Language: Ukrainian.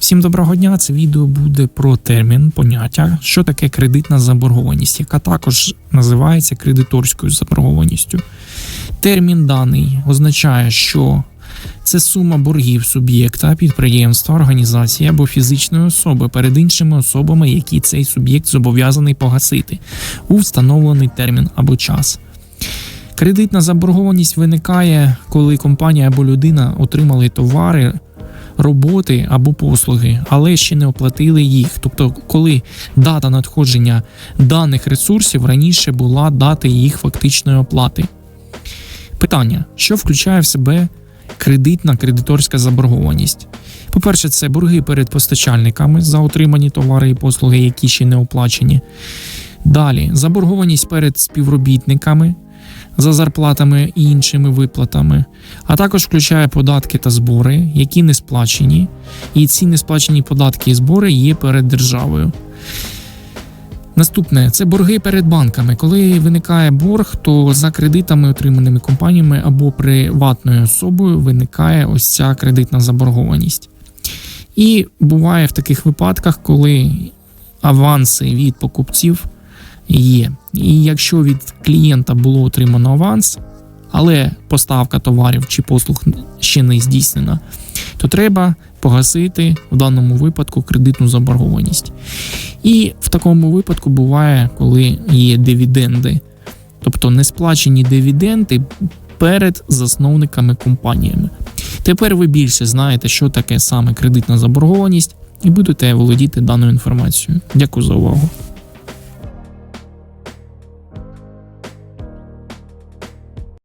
Всім доброго дня! Це відео буде про термін, поняття, що таке кредитна заборгованість, яка також називається кредиторською заборгованістю. Термін даний означає, що це сума боргів суб'єкта, підприємства, організації або фізичної особи перед іншими особами, які цей суб'єкт зобов'язаний погасити у встановлений термін або час. Кредитна заборгованість виникає, коли компанія або людина отримали товари, роботи або послуги, але ще не оплатили їх. Тобто, коли дата надходження даних ресурсів раніше була дата їх фактичної оплати. Питання: що включає в себе кредитна кредиторська заборгованість? По-перше, це борги перед постачальниками за отримані товари і послуги, які ще не оплачені. Далі заборгованість перед співробітниками за зарплатами і іншими виплатами, а також включає податки та збори, які не сплачені, і ці несплачені податки і збори є перед державою. Наступне це борги перед банками. Коли виникає борг, то за кредитами, отриманими компаніями або приватною особою, виникає ось ця кредитна заборгованість. І буває в таких випадках, коли аванси від покупців є. І якщо від клієнта було отримано аванс, але поставка товарів чи послуг ще не здійснена, то треба погасити в даному випадку кредитну заборгованість. І в такому випадку буває, коли є дивіденди, тобто несплачені дивіденди перед засновниками компаніями. Тепер ви більше знаєте, що таке саме кредитна заборгованість, і будете володіти даною інформацією. Дякую за увагу.